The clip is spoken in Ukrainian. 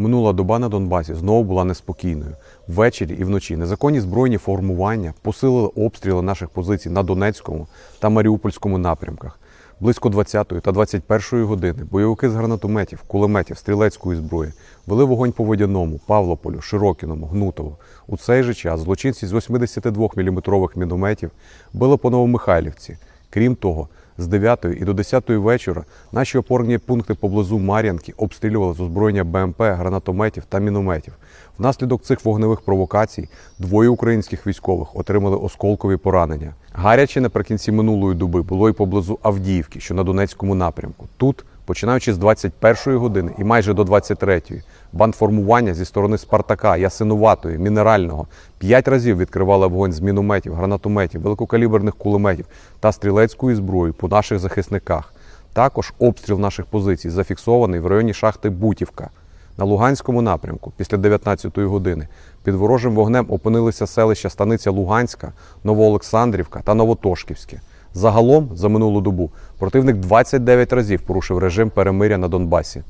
Минула доба на Донбасі знову була неспокійною. Ввечері і вночі незаконні збройні формування посилили обстріли наших позицій на Донецькому та Маріупольському напрямках. Близько 20-ї та 21-ї години бойовики з гранатометів, кулеметів, стрілецької зброї вели вогонь по Водяному, Павлополю, Широкіному, Гнутову. У цей же час злочинці з 82-мм мінометів били по Новомихайлівці. Крім того, з 9 і до 10 вечора наші опорні пункти поблизу Мар'янки обстрілювали з озброєння БМП, гранатометів та мінометів. Внаслідок цих вогневих провокацій двоє українських військових отримали осколкові поранення. Гаряче наприкінці минулої доби було і поблизу Авдіївки, що на Донецькому напрямку. Тут, починаючи з 21-ї години і майже до 23-ї, бандформування зі сторони Спартака, Ясинуватої, Мінерального п'ять разів відкривали вогонь з мінометів, гранатометів, великокаліберних кулеметів та стрілецької зброї по наших захисниках. Також обстріл наших позицій зафіксований в районі шахти Бутівка. На Луганському напрямку після 19-ї години під ворожим вогнем опинилися селища Станиця Луганська, Новоолександрівка та Новотошківське. Загалом за минулу добу противник 29 разів порушив режим перемиря на Донбасі.